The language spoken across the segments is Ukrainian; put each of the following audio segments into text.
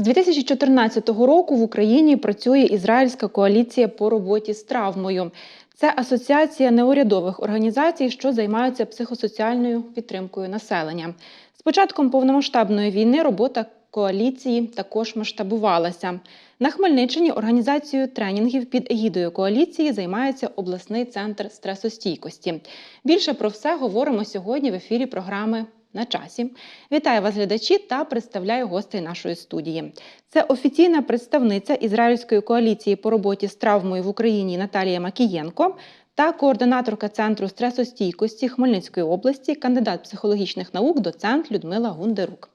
З 2014 року в Україні працює Ізраїльська коаліція по роботі з травмою. Це асоціація неурядових організацій, що займаються психосоціальною підтримкою населення. З початком повномасштабної війни робота коаліції також масштабувалася. На Хмельниччині організацією тренінгів під егідою коаліції займається обласний центр стресостійкості. Більше про все говоримо сьогодні в ефірі програми на часі. Вітаю вас, глядачі, та представляю гостей нашої студії. Це офіційна представниця Ізраїльської коаліції по роботі з травмою в Україні Наталія Макієнко та координаторка центру стресостійкості Хмельницької області, кандидат психологічних наук, доцент Людмила Гундерук.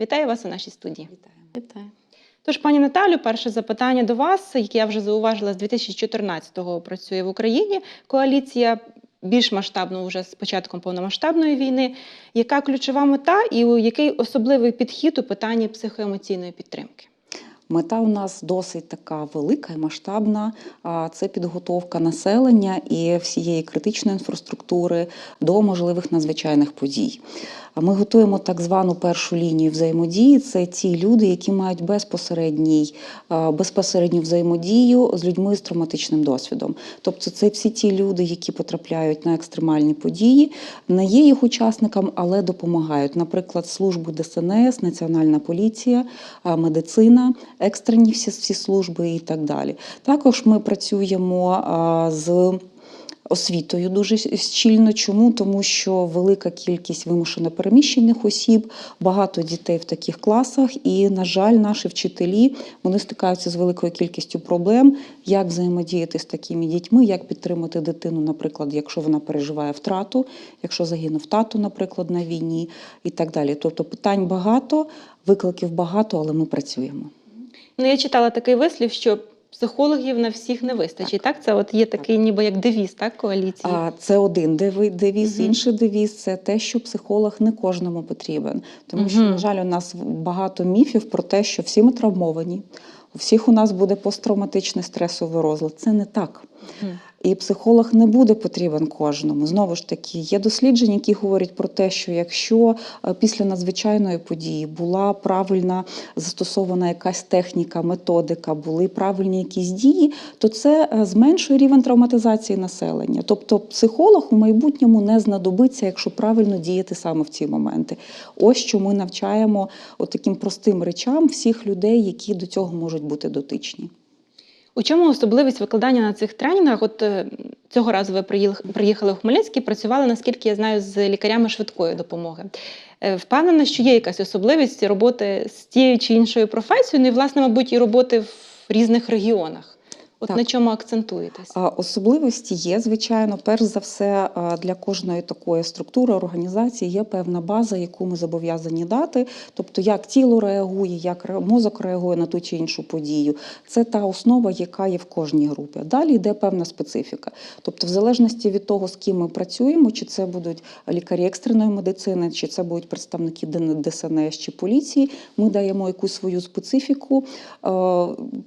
Вітаю вас у нашій студії. Вітаємо. Вітаю. Тож, пані Наталю, перше запитання до вас, яке я вже зауважила, з 2014-го працює в Україні коаліція більш масштабно вже з початком повномасштабної війни. Яка ключова мета і який особливий підхід у питанні психоемоційної підтримки? Мета у нас досить така велика і масштабна. Це підготовка населення і всієї критичної інфраструктури до можливих надзвичайних подій. Ми готуємо так звану першу лінію взаємодії. Це ті люди, які мають безпосередній, безпосередню взаємодію з людьми з травматичним досвідом. Тобто, це всі ті люди, які потрапляють на екстремальні події, не є їх учасниками, але допомагають. Наприклад, служби ДСНС, Національна поліція, медицина, екстрені всі, всі служби і так далі. Також ми працюємо з. Освітою дуже щільно. Чому? Тому що велика кількість вимушено переміщених осіб, багато дітей в таких класах, і, на жаль, наші вчителі вони стикаються з великою кількістю проблем, як взаємодіяти з такими дітьми, як підтримати дитину, наприклад, якщо вона переживає втрату, якщо загинув тато, наприклад, на війні і так далі. Тобто питань багато, викликів багато, але ми працюємо. Ну, я читала такий вислів, що психологів на всіх не вистачить. Так, це от є такий, ніби як девіз, так, коаліції. А це один девіз. угу. Інший девіз це те, що психолог не кожному потрібен. Тому що, на жаль, у нас багато міфів про те, що всі ми травмовані, у всіх у нас буде посттравматичний стресовий розлад. Це не так. І психолог не буде потрібен кожному. Знову ж таки, є дослідження, які говорять про те, що якщо е, після надзвичайної події була правильна застосована якась техніка, методика, були правильні якісь дії, то це е, зменшує рівень травматизації населення. Тобто психолог у майбутньому не знадобиться, якщо правильно діяти саме в ці моменти. Ось що ми навчаємо таким простим речам всіх людей, які до цього можуть бути дотичні. У чому особливість викладання на цих тренінгах? От е, цього разу ви приїх- приїхали в Хмельницький, працювали, наскільки я знаю, з лікарями швидкої допомоги. Е, Впевнена, що є якась особливість роботи з тією чи іншою професією, ну і, власне, мабуть, і роботи в різних регіонах. От Так. на чому акцентуєтесь? Особливості є, звичайно, перш за все, для кожної такої структури організації є певна база, яку ми зобов'язані дати. Тобто, як тіло реагує, як мозок реагує на ту чи іншу подію. Це та основа, яка є в кожній групі. Далі йде певна специфіка. Тобто, в залежності від того, з ким ми працюємо, чи це будуть лікарі екстреної медицини, чи це будуть представники ДСНС чи поліції, ми даємо якусь свою специфіку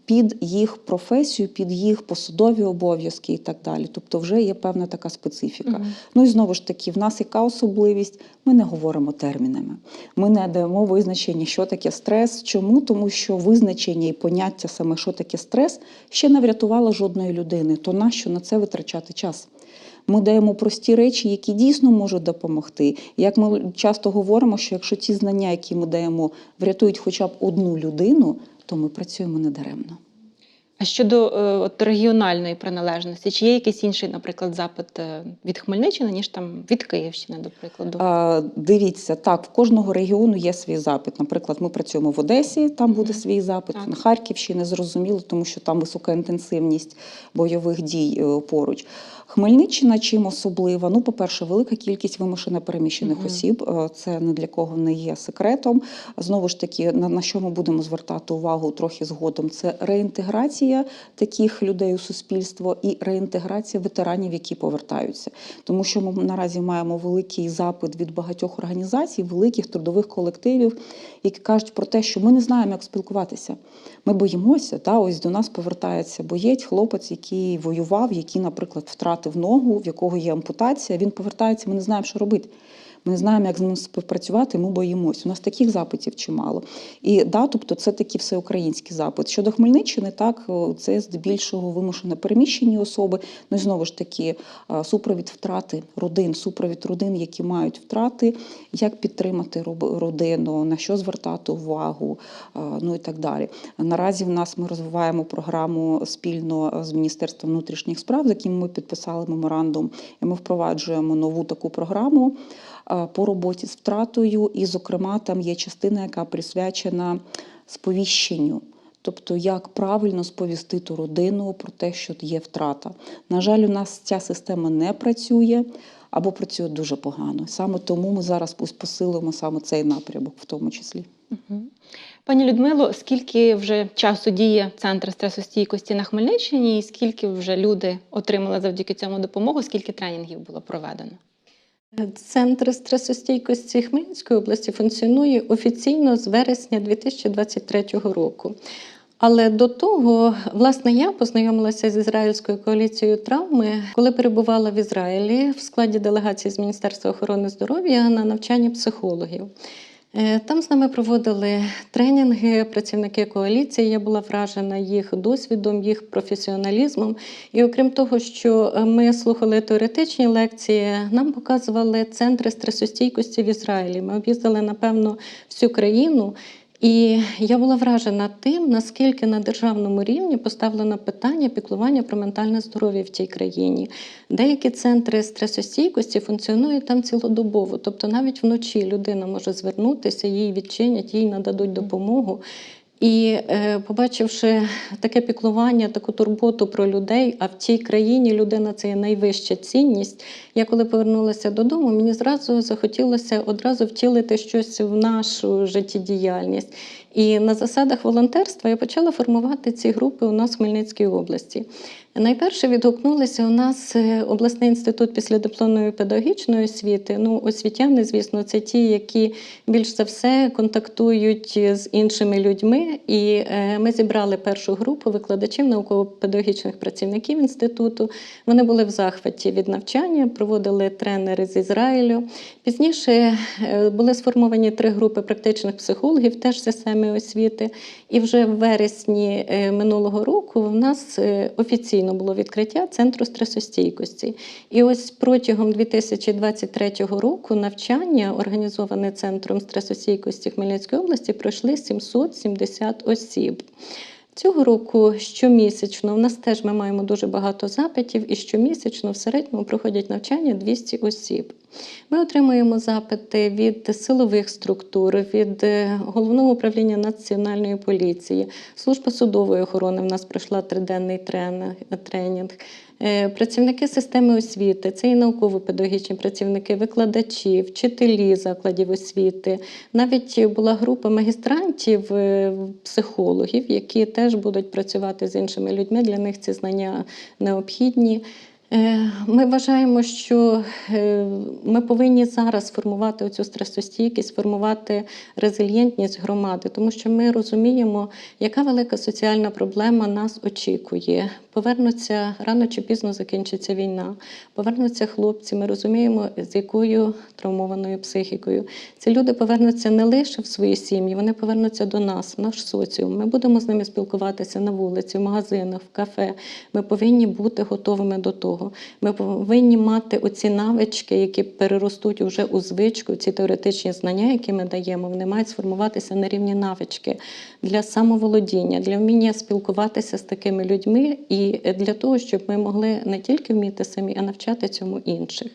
під їх професію, під їх посадові обов'язки і так далі. Тобто, вже є певна така специфіка. Мгм. Ну і знову ж таки, в нас яка особливість? Ми не говоримо термінами. Ми не даємо визначення, що таке стрес. Чому? Тому що визначення і поняття саме, що таке стрес, ще не врятувало жодної людини. То нащо на це витрачати час? Ми даємо прості речі, які дійсно можуть допомогти. Як ми часто говоримо, що якщо ті знання, які ми даємо, врятують хоча б одну людину, то ми працюємо недаремно. А щодо е, от, регіональної приналежності, чи є якийсь інший, наприклад, запит е, від Хмельниччини, ніж там від Київщини, до прикладу? А, Дивіться, так, в кожного регіону є свій запит. Наприклад, ми працюємо в Одесі, там буде свій запит, Так. на Харківщині зрозуміло, тому що там висока інтенсивність бойових дій е, поруч. Хмельниччина чим особлива? Ну, по-перше, велика кількість вимушено переміщених Мгм. осіб. Е, Це не для кого не є секретом. Знову ж таки, на, на що ми будемо звертати увагу трохи згодом? Це реінтеграція таких людей у суспільство і реінтеграція ветеранів, які повертаються. Тому що ми наразі маємо великий запит від багатьох організацій, великих трудових колективів, які кажуть про те, що ми не знаємо, як спілкуватися. Ми боїмося. Та ось до нас повертається боєць, хлопець, який воював, який, наприклад, втратив ногу, в якого є ампутація. Він повертається, ми не знаємо, що робити. Ми не знаємо, як з ним співпрацювати, ми боїмось. У нас таких запитів чимало. І да, тобто це такі всеукраїнські запити. Щодо Хмельниччини, так це здебільшого вимушено переміщені особи. Ну і знову ж таки, супровід втрати родин, супровід родин, які мають втрати, як підтримати родину, на що звертати увагу, ну і так далі. Наразі в нас ми розвиваємо програму спільно з Міністерством внутрішніх справ, з яким ми підписали меморандум, і ми впроваджуємо нову таку програму по роботі з втратою. І, зокрема, там є частина, яка присвячена сповіщенню. Тобто, як правильно сповістити родину про те, що є втрата. На жаль, у нас ця система не працює або працює дуже погано. Саме тому ми зараз посилимо саме цей напрямок, в тому числі. Пані Людмило, скільки вже часу діє центр стресостійкості на Хмельниччині, і скільки вже люди отримали завдяки цьому допомогу, скільки тренінгів було проведено? Центр стресостійкості Хмельницької області функціонує офіційно з вересня 2023 року. Але до того, власне, я познайомилася з ізраїльською коаліцією травми, коли перебувала в Ізраїлі в складі делегації з Міністерства охорони здоров'я на навчання психологів. Е, Там з нами проводили тренінги працівники коаліції. Я була вражена їх досвідом, їх професіоналізмом. І окрім того, що е, ми слухали теоретичні лекції, нам показували центри стресостійкості в Ізраїлі. Ми об'їздили, напевно, всю країну. І я була вражена тим, наскільки на державному рівні поставлено питання піклування про ментальне здоров'я в тій країні. Деякі центри стресостійкості функціонують там цілодобово, тобто навіть вночі людина може звернутися, їй відчинять, їй нададуть допомогу. І е, побачивши таке піклування, таку турботу про людей, а в тій країні людина це є найвища цінність. Я коли повернулася додому, мені зразу захотілося одразу втілити щось в нашу життєдіяльність. І на засадах волонтерства я почала формувати ці групи у нас в Хмельницькій області. Найперше відгукнулися у нас е, обласний інститут післядипломної педагогічної освіти. Ну, освітяни, звісно, це ті, які більш за все контактують з іншими людьми. І е, ми зібрали першу групу викладачів науково-педагогічних працівників інституту. Вони були в захваті від навчання, проводили тренери з Ізраїлю. Пізніше е, були сформовані три групи практичних психологів, теж системи освіти. І вже в вересні минулого року в нас е, офіційно було відкриття центру стресостійкості. І ось протягом 2023 року навчання, організоване центром стресостійкості Хмельницької області, пройшли 770 осіб. Цього року щомісячно, у нас теж ми маємо дуже багато запитів, і щомісячно в середньому проходять навчання 200 осіб. Ми отримуємо запити від силових структур, від е, головного управління національної поліції, служба судової охорони. В нас пройшла триденний тренінг. Е, Працівники системи освіти, це і науково-педагогічні працівники, викладачі, вчителі закладів освіти. Навіть була група магістрантів, е, психологів, які теж будуть працювати з іншими людьми. Для них ці знання необхідні. Е, Ми вважаємо, що е, ми повинні зараз формувати цю стресостійкість, формувати резильєнтність громади, тому що ми розуміємо, яка велика соціальна проблема нас очікує. Повернуться рано чи пізно закінчиться війна, повернуться хлопці. Ми розуміємо, з якою травмованою психікою. Ці люди повернуться не лише в свої сім'ї, вони повернуться до нас, в наш соціум. Ми будемо з ними спілкуватися на вулиці, в магазинах, в кафе. Ми повинні бути готовими до того. Ми повинні мати оці навички, які переростуть уже у звичку, ці теоретичні знання, які ми даємо, вони мають сформуватися на рівні навички для самоволодіння, для вміння спілкуватися з такими людьми і для того, щоб ми могли не тільки вміти самі, а навчати цьому інших.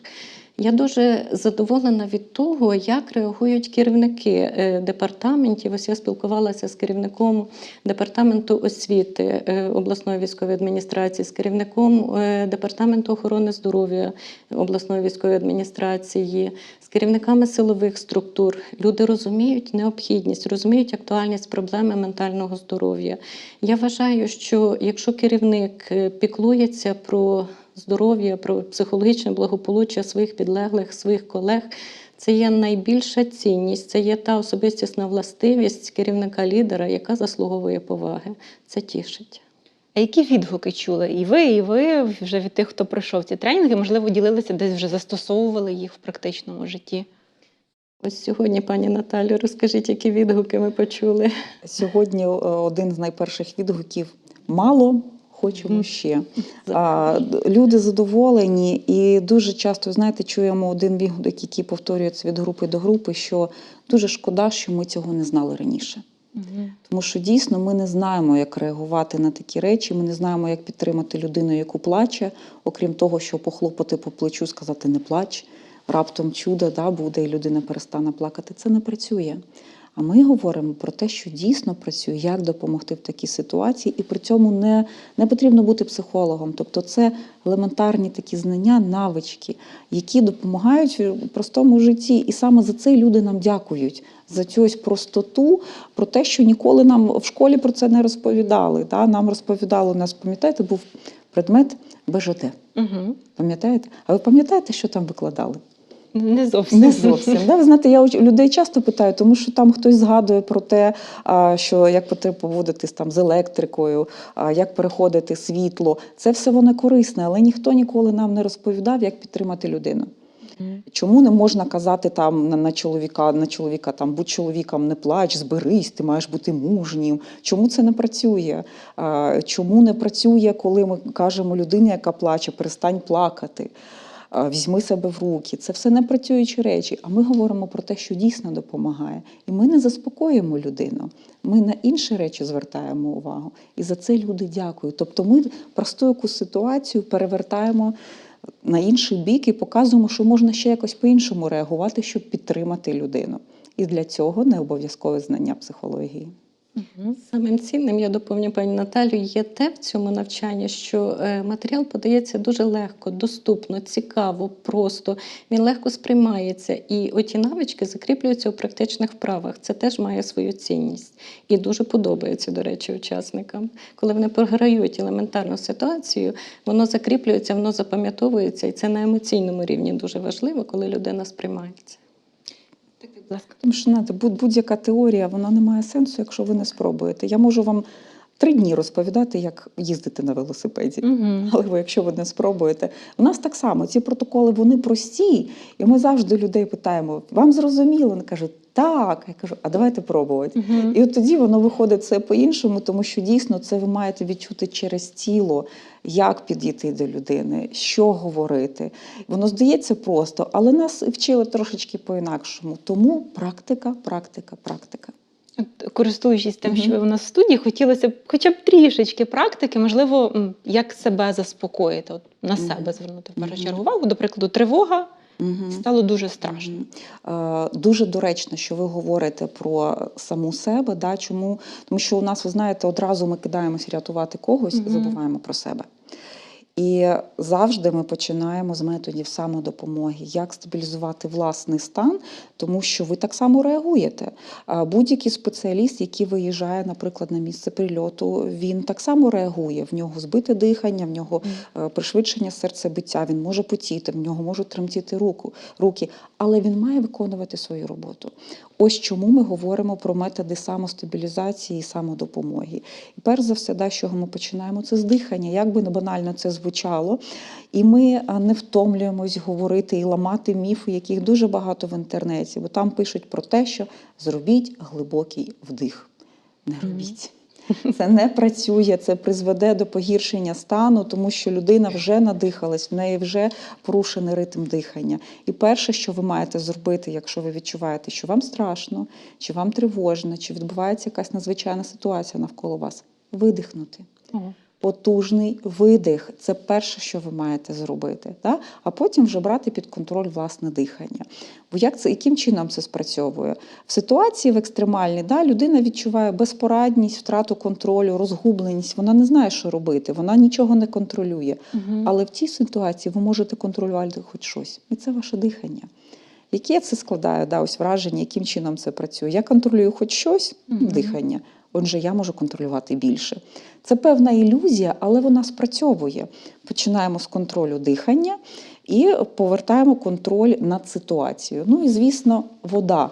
Я дуже задоволена від того, як реагують керівники е, департаментів. Ось я спілкувалася з керівником департаменту освіти е, обласної військової адміністрації, з керівником е, департаменту охорони здоров'я обласної військової адміністрації, з керівниками силових структур. Люди розуміють необхідність, розуміють актуальність проблеми ментального здоров'я. Я вважаю, що якщо керівник піклується про здоров'я, про психологічне благополуччя своїх підлеглих, своїх колег. Це є найбільша цінність, це є та особистісна властивість керівника лідера, яка заслуговує поваги. Це тішить. А які відгуки чули? І ви, і ви вже від тих, хто пройшов ці тренінги, можливо, ділилися десь вже застосовували їх в практичному житті? Ось сьогодні, пані Наталю, розкажіть, які відгуки ми почули. Сьогодні е, один з найперших відгуків мало. Хочемо ще. А, люди задоволені, і дуже часто, знаєте, чуємо один відгук, який повторюється від групи до групи, що дуже шкода, що ми цього не знали раніше. Тому що дійсно ми не знаємо, як реагувати на такі речі. Ми не знаємо, як підтримати людину, яку плаче, окрім того, що похлопати по плечу, сказати не плач, раптом чудо да, буде, і людина перестане плакати. Це не працює. А ми говоримо про те, що дійсно працює, як допомогти в такій ситуації, і при цьому не, не потрібно бути психологом. Тобто, це елементарні такі знання, навички, які допомагають в простому житті. І саме за це люди нам дякують, за цю ось простоту, про те, що ніколи нам в школі про це не розповідали. Да? Нам розповідали, у нас, пам'ятаєте, був предмет БЖТ. Угу. Пам'ятаєте? А ви пам'ятаєте, що там викладали? Не зовсім. Не зовсім. Да, ви знаєте, я людей часто питаю, тому що там хтось згадує про те, що як потрібно поводитись там з електрикою, як переходити світло. Це все воно корисне, але ніхто ніколи нам не розповідав, як підтримати людину. Чому не можна казати там на, на чоловіка, на чоловіка там будь чоловіком, не плач, зберись, ти маєш бути мужнім. Чому це не працює? А, Чому не працює, коли ми кажемо людині, яка плаче, перестань плакати? Візьми себе в руки. Це все не працюючі речі. А ми говоримо про те, що дійсно допомагає. І ми не заспокоїмо людину. Ми на інші речі звертаємо увагу. І за це люди дякують. Тобто ми просту якусь ситуацію перевертаємо на інший бік і показуємо, що можна ще якось по-іншому реагувати, щоб підтримати людину. І для цього не обов'язкове знання психології. Самим цінним, я доповню пані Наталю, є те в цьому навчанні, що е, матеріал подається дуже легко, доступно, цікаво, просто. Він легко сприймається. І оті навички закріплюються у практичних вправах. Це теж має свою цінність. І дуже подобається, до речі, учасникам. Коли вони програють елементарну ситуацію, воно закріплюється, воно запам'ятовується, і це на емоційному рівні дуже важливо, коли людина сприймається. Будь ласка. Тому що будь-яка теорія вона не має сенсу, якщо ви не спробуєте. Я можу вам три дні розповідати, як їздити на велосипеді. Мгм. Але ви, якщо ви не спробуєте, у нас так само ці протоколи вони прості, і ми завжди людей питаємо: вам зрозуміло? Вони кажуть, так. Я кажу, а давайте пробувати. Мгм. І от тоді воно виходить все по-іншому, тому що дійсно це ви маєте відчути через тіло, як підійти до людини, що говорити. Воно здається просто, але нас вчили трошечки по-інакшому. Тому практика, практика, практика. Користуючись тим, що ви у нас в студії, хотілося б хоча б трішечки практики, можливо, як себе заспокоїти, от на себе звернути в першу чергу увагу. До прикладу, тривога Угу. стало дуже страшно. Е, Дуже доречно, що ви говорите про саму себе. Да? Чому? Тому що у нас, ви знаєте, одразу ми кидаємося рятувати когось, Мгм. забуваємо про себе. І завжди ми починаємо з методів самодопомоги, як стабілізувати власний стан, тому що ви так само реагуєте. Будь-який спеціаліст, який виїжджає, наприклад, на місце прильоту, він так само реагує. В нього збите дихання, в нього е, пришвидшення серцебиття, він може потіти, в нього можуть тремтіти руку, руки, але він має виконувати свою роботу. Ось чому ми говоримо про методи самостабілізації і самодопомоги. І перш за все, да, з чого ми починаємо, це з дихання. Як би не банально це звучало. І ми не втомлюємось говорити і ламати міфи, яких дуже багато в інтернеті, бо там пишуть про те, що зробіть глибокий вдих. Не робіть. Це не працює, це призведе до погіршення стану, тому що людина вже надихалась, в неї вже порушений ритм дихання. І перше, що ви маєте зробити, якщо ви відчуваєте, що вам страшно, чи вам тривожно, чи відбувається якась надзвичайна ситуація навколо вас, видихнути. Потужний видих це перше, що ви маєте зробити, да? а потім вже брати під контроль власне дихання. Бо як це, яким чином це спрацьовує? В ситуації в екстремальній да, людина відчуває безпорадність, втрату контролю, розгубленість. Вона не знає, що робити, вона нічого не контролює. Мгм. Але в цій ситуації ви можете контролювати хоч щось. І це ваше дихання. Яке це складає да, ось враження, яким чином це працює? Я контролюю хоч щось Мгм. дихання. Отже, я можу контролювати більше. Це певна ілюзія, але вона спрацьовує. Починаємо з контролю дихання і повертаємо контроль над ситуацією. Ну і звісно, вода.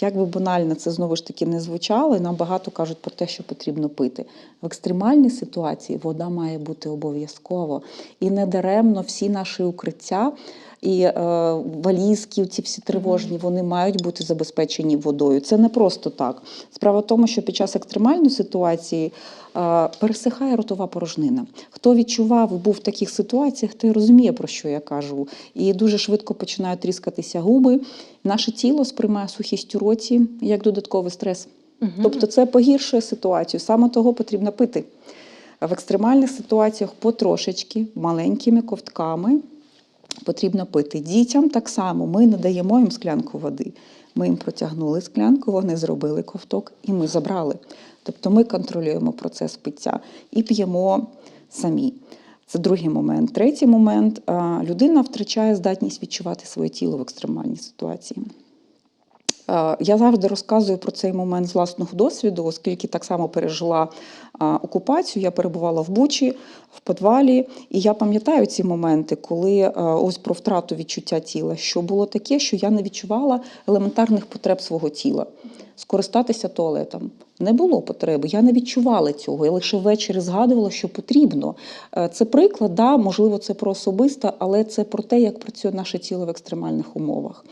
Як би банально це знову ж таки не звучало, нам багато кажуть про те, що потрібно пити. В екстремальній ситуації вода має бути обов'язково. І недаремно всі наші укриття і е, валізки, ці всі тривожні, вони мають бути забезпечені водою. Це не просто так. Справа в тому, що під час екстремальної ситуації е, пересихає ротова порожнина. Хто відчував і був в таких ситуаціях, той розуміє, про що я кажу. І дуже швидко починають тріскатися губи. Наше тіло сприймає сухість у роті як додатковий стрес. Тобто це погіршує ситуацію. Саме того потрібно пити. В екстремальних ситуаціях потрошечки, маленькими ковтками потрібно пити. Дітям так само ми не даємо їм склянку води. Ми їм протягнули склянку, вони зробили ковток і ми забрали. Тобто ми контролюємо процес пиття і п'ємо самі. Це другий момент. Третій момент людина втрачає здатність відчувати своє тіло в екстремальній ситуації. Е, Я завжди розказую про цей момент з власного досвіду, оскільки так само пережила окупацію. Я перебувала в Бучі, в підвалі, і я пам'ятаю ці моменти, коли е, ось про втрату відчуття тіла, що було таке, що я не відчувала елементарних потреб свого тіла. Скористатися туалетом не було потреби. Я не відчувала цього. Я лише ввечері згадувала, що потрібно. Е, Це приклад, да, можливо, це про особисте, але це про те, як працює наше тіло в екстремальних умовах.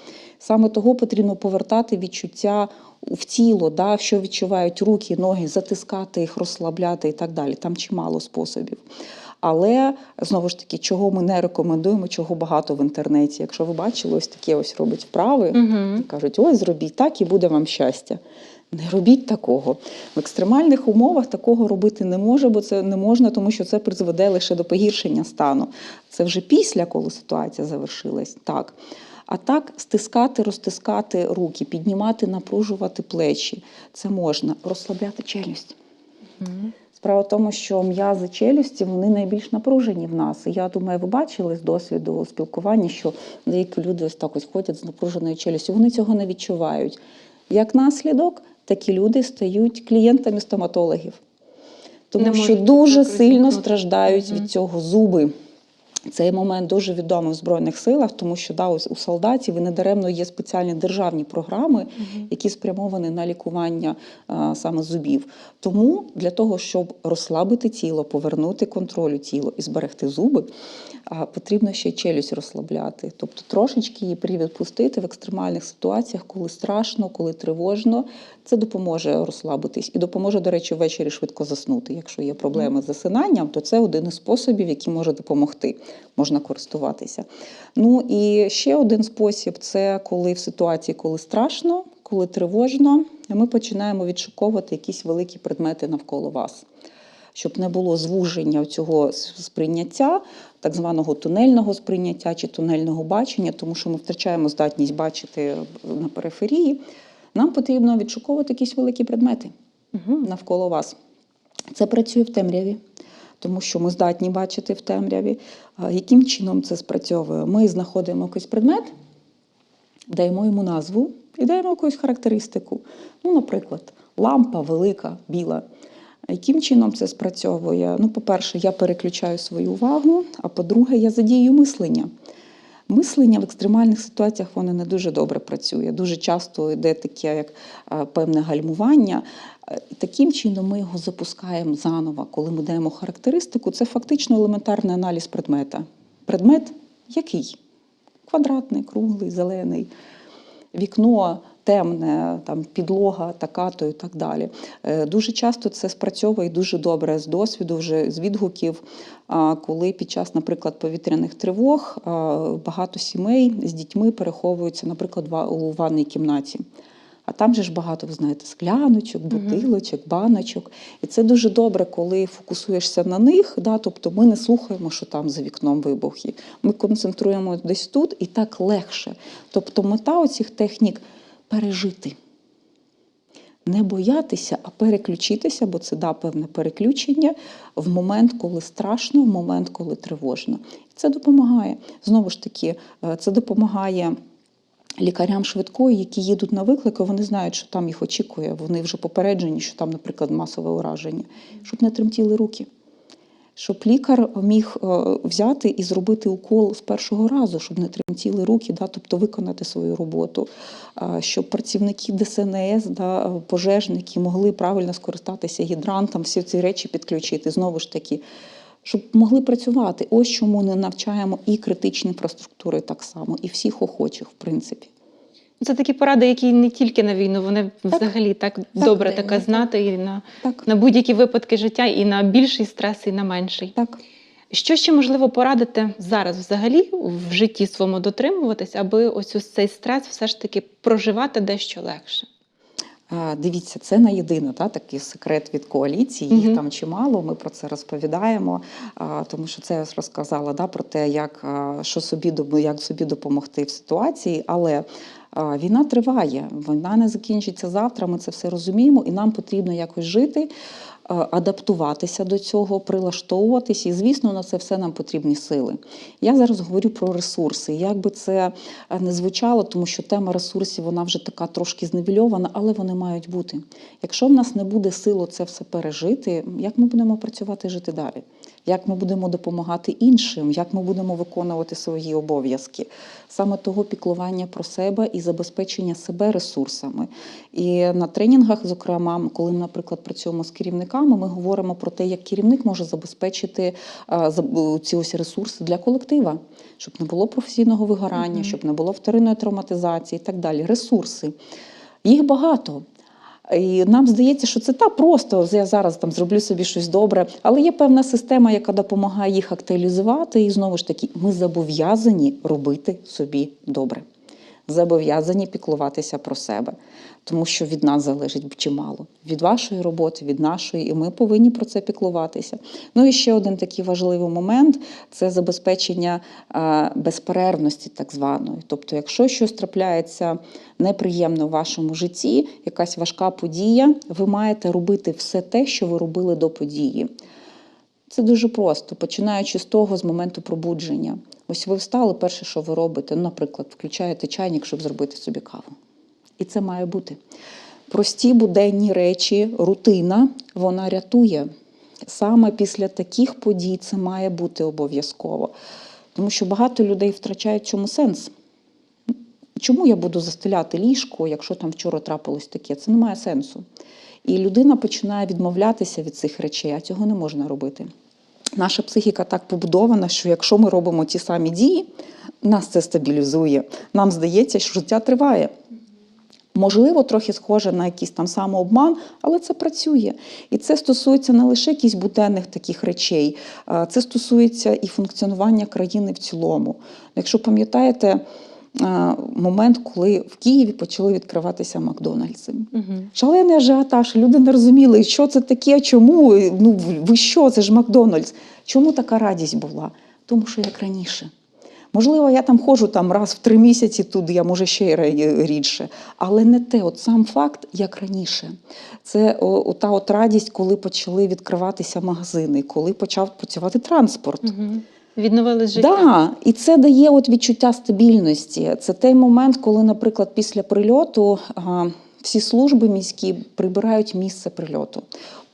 Саме того потрібно повертати відчуття в тіло, да, що відчувають руки, ноги, затискати їх, розслабляти і так далі. Там чимало способів. Але знову ж таки, чого ми не рекомендуємо, чого багато в інтернеті. Якщо ви бачили, ось такі ось робить вправи, і кажуть, ось зробіть так і буде вам щастя. Не робіть такого. В екстремальних умовах такого робити не може, бо це не можна, тому що це призведе лише до погіршення стану. Це вже після, коли ситуація завершилась. Так. А так стискати, розтискати руки, піднімати, напружувати плечі. Це можна. Розслабляти челюсть. Справа в тому, що м'язи челюсті вони найбільш напружені в нас. І я думаю, ви бачили з досвіду спілкування, що деякі люди ось так ось ходять з напруженою челюстю. Вони цього не відчувають. Як наслідок, такі люди стають клієнтами стоматологів, тому Не що дуже сильно страждають Мгм. від цього зуби. Цей момент дуже відомий в Збройних силах, тому що да, у солдатів і недаремно є спеціальні державні програми, які спрямовані на лікування а, саме зубів. Тому для того, щоб розслабити тіло, повернути контролю тілу і зберегти зуби, а, потрібно ще челюсть розслабляти. Тобто трошечки її привідпустити в екстремальних ситуаціях, коли страшно, коли тривожно. Це допоможе розслабитись і допоможе, до речі, ввечері швидко заснути. Якщо є проблеми з засинанням, то це один із способів, який може допомогти. Можна користуватися. Ну і ще один спосіб це коли в ситуації, коли страшно, коли тривожно, ми починаємо відшуковувати якісь великі предмети навколо вас. Щоб не було звуження цього сприйняття, так званого тунельного сприйняття чи тунельного бачення, тому що ми втрачаємо здатність бачити на периферії. Нам потрібно відшуковувати якісь великі предмети навколо вас. Це працює в темряві, тому що ми здатні бачити в темряві. Яким чином це спрацьовує? Ми знаходимо якийсь предмет, даємо йому назву і даємо якусь характеристику. Ну, наприклад, лампа велика, біла. Яким чином це спрацьовує? Ну, по-перше, я переключаю свою увагу, а по-друге, я задію мислення. Мислення в екстремальних ситуаціях воно не дуже добре працює. Дуже часто йде таке як е, певне гальмування. Е, Таким чином ми його запускаємо заново. Коли ми даємо характеристику, це фактично елементарний аналіз предмета. Предмет який? Квадратний, круглий, зелений, вікно темне, там підлога така-то і так далі. Е, Дуже часто це спрацьовує дуже добре з досвіду, вже з відгуків, коли під час, наприклад, повітряних тривог багато сімей з дітьми переховуються, наприклад, у ванній кімнаті. А там же ж багато, ви знаєте, скляночок, бутилочок, баночок. І це дуже добре, коли фокусуєшся на них. Да? Тобто ми не слухаємо, що там за вікном вибухи. Ми концентруємо десь тут і так легше. Тобто мета оцих технік пережити. Не боятися, а переключитися, бо це да, певне переключення в момент, коли страшно, в момент, коли тривожно. І це допомагає. Знову ж таки, е, це допомагає лікарям швидкої, які їдуть на виклики, вони знають, що там їх очікує. Вони вже попереджені, що там, наприклад, масове ураження, щоб не тремтіли руки. Щоб лікар міг е, взяти і зробити укол з першого разу, щоб не тремтіли руки, да, тобто виконати свою роботу, щоб працівники ДСНС, да, пожежники могли правильно скористатися гідрантом, всі ці речі підключити. Знову ж таки, щоб могли працювати. Ось чому не навчаємо і критичні інфраструктури так само, і всіх охочих, в принципі. Це такі поради, які не тільки на війну, вони взагалі так, добре так, таке так. знати і на, Так, на будь-які випадки життя, і на більший стрес, і на менший. так. Що ще можливо порадити зараз взагалі в житті своєму дотримуватись, аби ось ось цей стрес все ж таки проживати дещо легше? А, Дивіться, це не єдиний та, такий секрет від коаліції. Їх Мгм. там чимало. Ми про це розповідаємо, а, тому що це я розказала да, про те, як, а, що собі як собі допомогти в ситуації. Але війна триває, вона не закінчиться завтра. Ми це все розуміємо, і нам потрібно якось жити. Адаптуватися до цього, прилаштовуватись, і звісно, на це все нам потрібні сили. Я зараз говорю про ресурси. Як би це е, не звучало, тому що тема ресурсів вона вже така трошки зневільована, але вони мають бути. Якщо в нас не буде сил це все пережити, як ми будемо працювати жити далі? Як ми будемо допомагати іншим, як ми будемо виконувати свої обов'язки? Саме того піклування про себе і забезпечення себе ресурсами. І на тренінгах, зокрема, коли ми, наприклад, працюємо з керівниками, ми говоримо про те, як керівник може забезпечити ці ось ресурси для колектива, щоб не було професійного вигорання, щоб не було вторинної травматизації і так далі. Ресурси. Їх багато. І нам здається, що це та просто я зараз там зроблю собі щось добре, але є певна система, яка допомагає їх актуалізувати. І знову ж таки, ми зобов'язані робити собі добре, зобов'язані піклуватися про себе, тому що від нас залежить чимало. Від вашої роботи, від нашої, і ми повинні про це піклуватися. Ну і ще один такий важливий момент це забезпечення безперервності, так званої. Тобто, якщо щось трапляється неприємно в вашому житті, якась важка подія, ви маєте робити все те, що ви робили до події. Це дуже просто, починаючи з того, з моменту пробудження. Ось ви встали, перше, що ви робите, ну, наприклад, включаєте чайник, щоб зробити собі каву. І це має бути. Прості буденні речі, рутина, вона рятує. Саме після таких подій це має бути обов'язково. Тому що багато людей втрачають цьому сенс. Чому я буду застеляти ліжко, якщо там вчора трапилось таке? Це не має сенсу. І людина починає відмовлятися від цих речей, а цього не можна робити. Наша психіка так побудована, що якщо ми робимо ті самі дії, нас це стабілізує. Нам здається, що життя триває. Можливо, трохи схоже на якийсь там самообман, але це працює. І це стосується не лише якихось буденних таких речей, це стосується і функціонування країни в цілому. Якщо пам'ятаєте момент, коли в Києві почали відкриватися Макдональдси. Угу. Шалений ажіотаж, люди не розуміли, що це таке, чому, ну ви що, це ж Макдональдс. Чому така радість була? Тому що як раніше. Можливо, я там ходжу там раз в три місяці туди, я може ще й рідше. Але не те, от сам факт, як раніше. Це о, о, та от радість, коли почали відкриватися магазини, коли почав працювати транспорт. Угу. Відновили життя. Да, і це дає от відчуття стабільності. Це той момент, коли, наприклад, після прильоту а, всі служби міські прибирають місце прильоту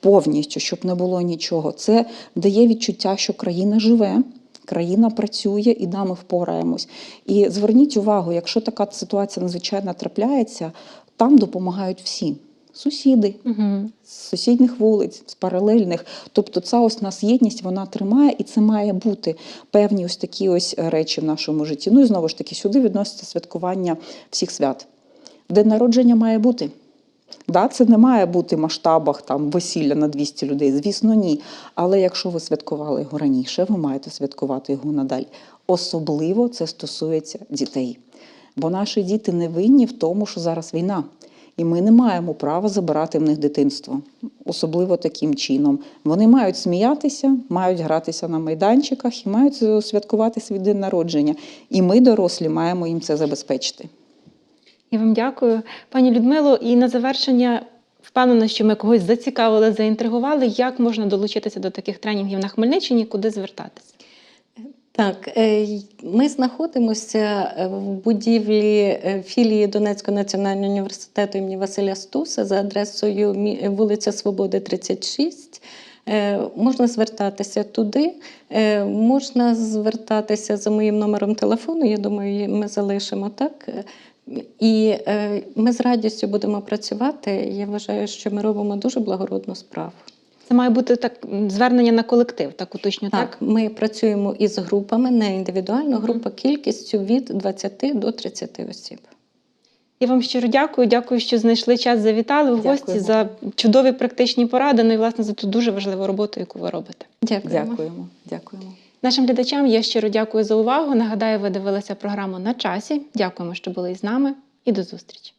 повністю, щоб не було нічого. Це дає відчуття, що країна живе. Країна працює і да, ми впораємось. І зверніть увагу, якщо така ситуація надзвичайно трапляється, там допомагають всі сусіди, Угу. з сусідніх вулиць, з паралельних. Тобто, ця ось нас єдність вона тримає, і це має бути певні ось такі ось речі в нашому житті. Ну і знову ж таки, сюди відноситься святкування всіх свят. День народження має бути. Да, це не має бути в масштабах там весілля на 200 людей, звісно, ні. Але якщо ви святкували його раніше, ви маєте святкувати його надалі. Особливо це стосується дітей. Бо наші діти не винні в тому, що зараз війна. І ми не маємо права забирати в них дитинство, особливо таким чином. Вони мають сміятися, мають гратися на майданчиках і мають святкувати свій день народження. І ми, дорослі, маємо їм це забезпечити. Я вам дякую, пані Людмило. І на завершення впевнена, що ми когось зацікавили, заінтригували. Як можна долучитися до таких тренінгів на Хмельниччині, куди звертатися? Так, е, ми знаходимося е, в будівлі е, філії Донецького національного університету імені Василя Стуса за адресою вулиця Свободи, 36. Е, Можна звертатися туди, можна звертатися за моїм номером телефону. Я думаю, ми залишимо так. І ми з радістю будемо працювати. Я вважаю, що ми робимо дуже благородну справу. Це має бути так звернення на колектив, так уточню, так? Так, ми працюємо із групами, не індивідуально, група кількістю від 20 до 30 осіб. Я вам щиро дякую. Дякую, що знайшли час, завітали в гості за чудові практичні поради. Ну і власне за ту дуже важливу роботу, яку ви робите. Дякуємо. Дякуємо. Дякуємо. Нашим глядачам я щиро дякую за увагу. Нагадаю, ви дивилися програму на часі. Дякуємо, що були із нами, і до зустрічі.